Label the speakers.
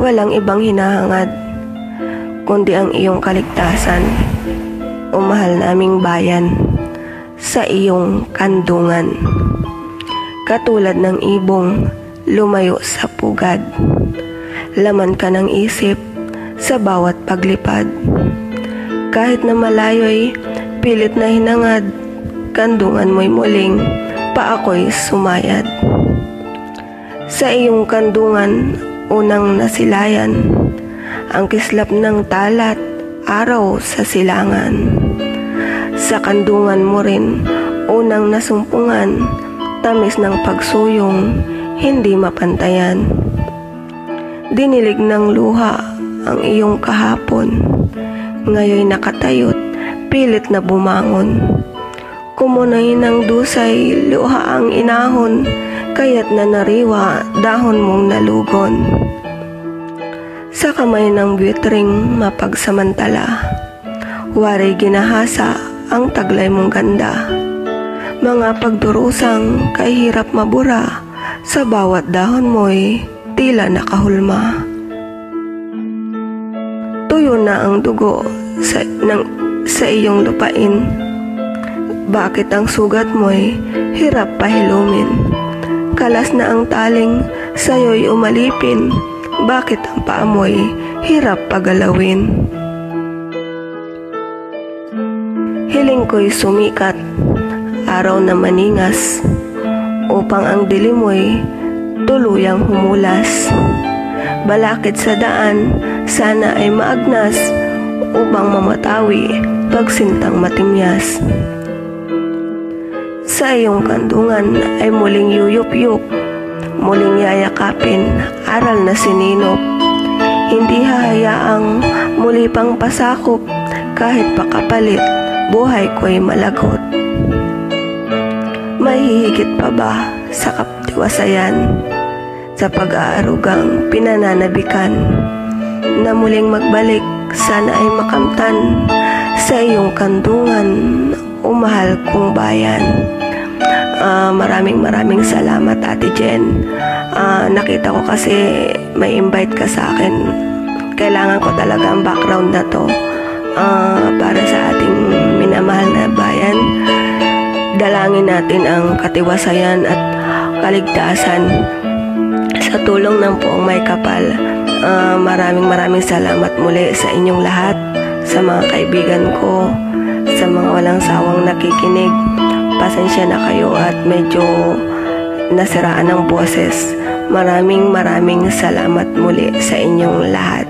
Speaker 1: walang ibang hinahangad, kundi ang iyong kaligtasan, o mahal naming bayan, sa iyong kandungan. Katulad ng ibong lumayo sa pugad, laman ka ng isip sa bawat paglipad. Kahit na malayo'y pilit na hinangad, kandungan mo'y muling paako'y sumayad. Sa iyong kandungan, unang nasilayan, ang kislap ng talat, araw sa silangan. Sa kandungan mo rin, unang nasumpungan, tamis ng pagsuyong, hindi mapantayan. Dinilig ng luha ang iyong kahapon, ngayoy nakatayot, pilit na bumangon. Kumunay ng dusay, luha ang inahon, kaya't na nariwa, dahon mong nalugon. Sa kamay ng buitring mapagsamantala, waray ginahasa ang taglay mong ganda. Mga pagdurusang kay hirap mabura, sa bawat dahon mo'y tila nakahulma. Tuyo na ang dugo sa, ng, sa iyong lupain. Bakit ang sugat mo'y hirap pahilumin? Kalas na ang taling sa'yo'y umalipin. Bakit ang paa mo'y hirap pagalawin? Hiling ko'y sumikat, araw na maningas, upang ang dilim tuluyang humulas. Balakid sa daan, sana ay maagnas, upang mamatawi pagsintang matimyas. Sa iyong kandungan ay muling yuyup-yup, muling yayakapin, aral na sininop. Hindi hahayaang muli pang pasakop, kahit pakapalit, buhay ko'y malagot. May hihigit pa ba sa kaptiwasayan, sa pag-aarugang pinananabikan, na muling magbalik, sana ay makamtan, sa iyong kandungan, o mahal kong bayan. Ah, maraming maraming salamat Ate Jen. Ah, nakita ko kasi may invite ka sa akin. Kailangan ko talaga ang background na to ah, para sa ating minamahal na bayan. Dalangin natin ang katiwasayan at kaligtasan sa tulong ng poong may kapal. Ah, maraming maraming salamat muli sa inyong lahat, sa mga kaibigan ko, sa mga walang sawang nakikinig. Pasensya na kayo at medyo nasiraan ng boses. Maraming maraming salamat muli sa inyong lahat.